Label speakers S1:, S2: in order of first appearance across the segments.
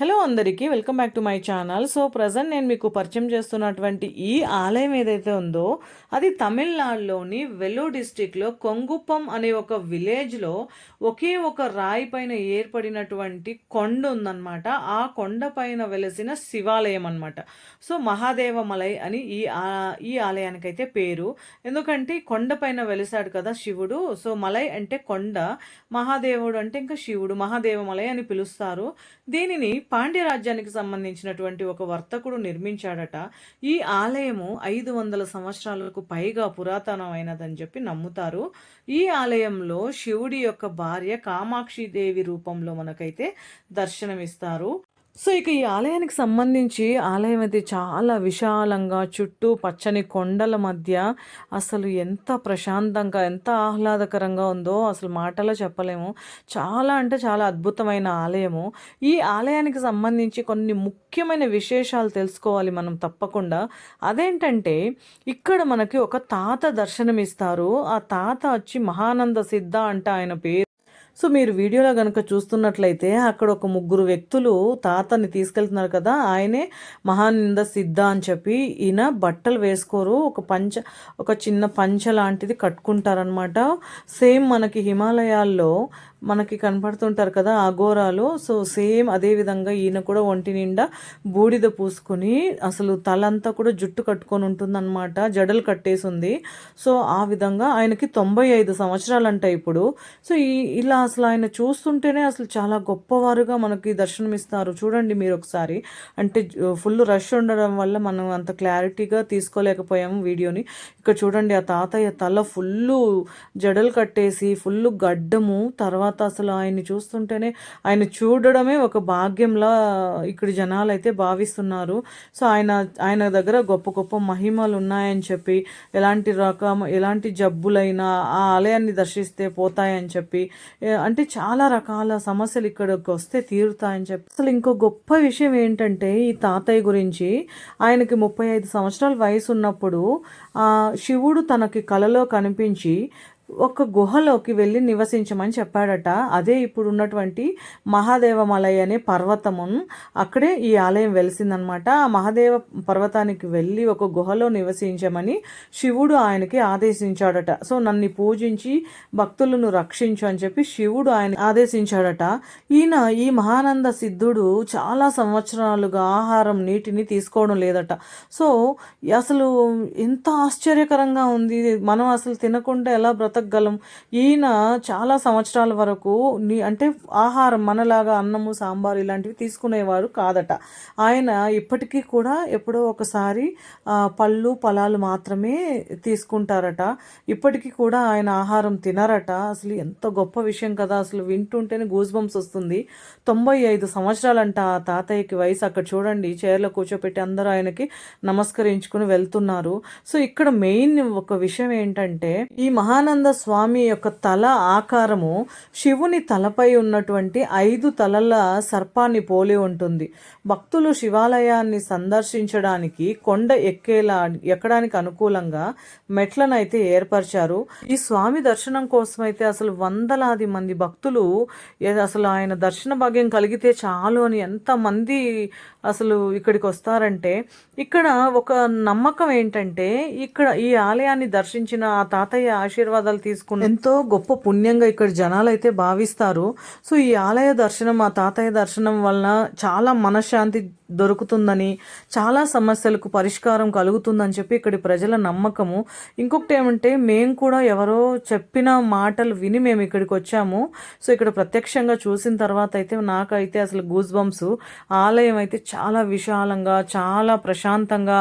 S1: Hello అందరికీ welcome back to my channel. So present నేను మీకు పరిచయం చేస్తున్నటువంటి ఈ ఆలయం ఏదైతే ఉందో అది తమిళనాడులోని వెల్లూర్ డిస్టిక్లో కొంగుప్పం అనే ఒక విలేజ్లో ఒకే ఒక రాయి పైన ఏర్పడినటువంటి కొండ ఉందన్నమాట. ఆ కొండ పైన వెలసిన శివాలయం అనమాట సో మహాదేవమలై అని ఈ ఆ- ఈ ఆలయానికైతే పేరు. ఎందుకంటే కొండ పైన వెలిసాడు కదా శివుడు. సో మలై అంటే కొండ మహాదేవుడు అంటే ఇంకా శివుడు మహాదేవమలై అని పిలుస్తారు. దీనిని పాండ్య రాజ్యానికి సంబంధించినటువంటి ఒక వర్తకుడు నిర్మించాడట. ఈ ఆలయము ఐదు వందల సంవత్సరాలకు పైగా పురాతనమైనదని చెప్పి నమ్ముతారు. ఈ ఆలయంలో శివుడి యొక్క భార్య కామాక్షి దేవి రూపంలో మనకైతే దర్శనమిస్తారు. సో ఇక ఈ ఆలయానికి సంబంధించి ఆలయం అయితే చాలా విశాలంగా చుట్టూ పచ్చని కొండల మధ్య అసలు ఎంత ప్రశాంతంగా ఎంత ఆహ్లాదకరంగా ఉందో అసలు మాటలో చెప్పలేము. చాలా అంటే చాలా అద్భుతమైన ఆలయము. ఈ ఆలయానికి సంబంధించి కొన్ని ముఖ్యమైన విశేషాలు తెలుసుకోవాలి మనం తప్పకుండా. అదేంటంటే ఇక్కడ మనకి ఒక తాత దర్శనమిస్తారు. ఆ తాత వచ్చి మహానంద సిద్ధ అంట ఆయన పేరు. సో మీరు వీడియోలో కనుక చూస్తున్నట్లయితే అక్కడ ఒక ముగ్గురు వ్యక్తులు తాతని తీసుకెళ్తున్నారు కదా ఆయనే మహానింద సిద్ధ అని చెప్పి ఈయన బట్టలు వేసుకోరు. ఒక పంచ ఒక చిన్న పంచ లాంటిది కట్టుకుంటారనమాట సేమ్ మనకి హిమాలయాల్లో మనకి కనపడుతుంటారు కదా అఘోరాలు సో సేమ్ అదే విధంగా ఈయన కూడా ఒంటి నిండా బూడిద పూసుకొని అసలు తలంతా కూడా జుట్టు కట్టుకొని ఉంటుందన్నమాట జడలు కట్టేసి ఉంది సో ఆ విధంగా ఆయనకి తొంభై ఐదు సంవత్సరాలంట ఇప్పుడు. సో ఈ ఇలా అసలు ఆయన చూస్తుంటేనే అసలు చాలా గొప్పవారుగా మనకి దర్శనమిస్తారు. చూడండి మీరు ఒకసారి. అంటే ఫుల్ రష్ ఉండడం వల్ల మనం అంత క్లారిటీగా తీసుకోలేకపోయాము వీడియోని. ఇక్కడ చూడండి ఆ తాతయ్య తల ఫుల్ జడలు కట్టేసి ఫుల్ గడ్డము తర్వాత అసలు ఆయన్ని చూస్తుంటేనే ఆయన చూడడమే ఒక భాగ్యంలా ఇక్కడ జనాలు అయితే భావిస్తున్నారు. సో ఆయన ఆయన దగ్గర గొప్ప గొప్ప మహిమలు ఉన్నాయని చెప్పి ఎలాంటి రకం ఎలాంటి జబ్బులైనా ఆ ఆలయాన్ని దర్శిస్తే పోతాయని చెప్పి అంటే చాలా రకాల సమస్యలు ఇక్కడికి వస్తే తీరుతాయని చెప్పి. అసలు ఇంకో గొప్ప విషయం ఏంటంటే ఈ తాతయ్య గురించి ఆయనకి ముప్పై ఐదు సంవత్సరాల వయసు ఉన్నప్పుడు శివుడు తనకి కలలో కనిపించి ఒక గుహలోకి వెళ్ళి నివసించమని చెప్పాడట. అదే ఇప్పుడు ఉన్నటువంటి మహాదేవమలై అనే పర్వతము అక్కడే ఈ ఆలయం వెలిసిందనమాట. ఆ మహాదేవ పర్వతానికి వెళ్ళి ఒక గుహలో నివసించమని శివుడు ఆయనకి ఆదేశించాడట. సో నన్ను పూజించి భక్తులను రక్షించు అని చెప్పి శివుడు ఆయన ఆదేశించాడట. ఈయన ఈ మహానంద సిద్ధుడు చాలా సంవత్సరాలుగా ఆహారం నీటిని తీసుకోవడం లేదట. సో అసలు ఎంత ఆశ్చర్యకరంగా ఉంది. మనం అసలు తినకుండా ఎలా బ్రతకగలం ఈయన చాలా సంవత్సరాల వరకు నీ అంటే ఆహారం మనలాగా అన్నము సాంబారు ఇలాంటివి తీసుకునేవారు కాదట. ఆయన ఇప్పటికీ కూడా ఎప్పుడో ఒకసారి పళ్ళు ఫలాలు మాత్రమే తీసుకుంటారట. ఇప్పటికీ కూడా ఆయన ఆహారం తినరట. అసలు ఎంత గొప్ప విషయం కదా. అసలు వింటుంటేనే గూస్ బంప్స్ వస్తుంది. తొంభై ఐదు సంవత్సరాలంట ఆ తాతయ్యకి వయసు. అక్కడ చూడండి చైర్లో కూర్చోపెట్టి అందరూ ఆయనకి నమస్కరించుకుని వెళ్తున్నారు. సో ఇక్కడ మెయిన్ ఒక విషయం ఏంటంటే ఈ మహానంద స్వామి యొక్క తల ఆకారము శివుని తలపై ఉన్నటువంటి ఐదు తలల సర్పాన్ని పోలి ఉంటుంది. భక్తులు శివాలయాన్ని సందర్శించడానికి కొండ ఎక్కేలా ఎక్కడానికి అనుకూలంగా మెట్లను అయితే ఏర్పరిచారు. ఈ స్వామి దర్శనం కోసం అయితే అసలు వందలాది మంది భక్తులు అసలు ఆయన దర్శన భాగ్యం కలిగితే చాలు అని ఎంతమంది అసలు ఇక్కడికి వస్తారంటే ఇక్కడ ఒక నమ్మకం ఏంటంటే ఇక్కడ ఈ ఆలయాన్ని దర్శించిన ఆ తాతయ్య ఆశీర్వాదాలు తీసుకుని ఎంతో గొప్ప పుణ్యంగా ఇక్కడ జనాలు అయితే భావిస్తారు. సో ఈ ఆలయ దర్శనం ఆ తాతయ్య దర్శనం వలన చాలా మనశ్శాంతి దొరుకుతుందని చాలా సమస్యలకు పరిష్కారం కలుగుతుందని చెప్పి ఇక్కడి ప్రజల నమ్మకము. ఇంకొకటి ఏమంటే మేము కూడా ఎవరో చెప్పిన మాటలు విని మేము ఇక్కడికి వచ్చాము. సో ఇక్కడ ప్రత్యక్షంగా చూసిన తర్వాత అయితే నాకైతే అసలు గూస్ బంప్స్ ఆలయం అయితే చాలా విశాలంగా చాలా ప్రశాంతంగా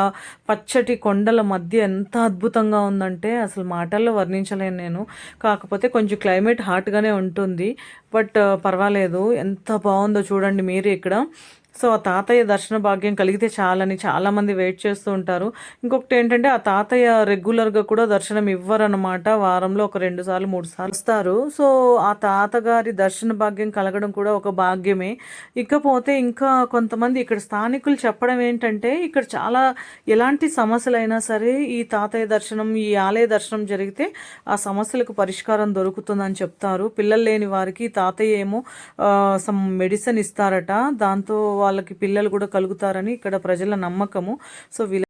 S1: పచ్చటి కొండల మధ్య ఎంత అద్భుతంగా ఉందంటే అసలు మాటల్లో వర్ణించలేను నేను. కాకపోతే కొంచెం క్లైమేట్ హాట్గానే ఉంటుంది. బట్ పర్వాలేదు. ఎంత బాగుందో చూడండి మీరు ఇక్కడ. సో ఆ తాతయ్య దర్శన భాగ్యం కలిగితే చాలని చాలామంది వెయిట్ చేస్తూ ఉంటారు. ఇంకొకటి ఏంటంటే ఆ తాతయ్య రెగ్యులర్గా కూడా దర్శనం ఇవ్వరనమాట వారంలో ఒక రెండు సార్లు మూడు సార్లు వస్తారు సో ఆ తాతగారి దర్శన భాగ్యం కలగడం కూడా ఒక భాగ్యమే. ఇకపోతే ఇంకా కొంతమంది ఇక్కడ స్థానికులు చెప్పడం ఏంటంటే ఇక్కడ చాలా ఎలాంటి సమస్యలైనా సరే ఈ తాతయ్య దర్శనం ఈ ఆలయ దర్శనం జరిగితే ఆ సమస్యలకు పరిష్కారం దొరుకుతుందని చెప్తారు. పిల్లలు లేని వారికి తాతయ్య ఏమో సమ్ మెడిసిన్ ఇస్తారట. దాంతో వాళ్ళకి పిల్లలు కూడా కలుగుతారని ఇక్కడ ప్రజల నమ్మకము. సో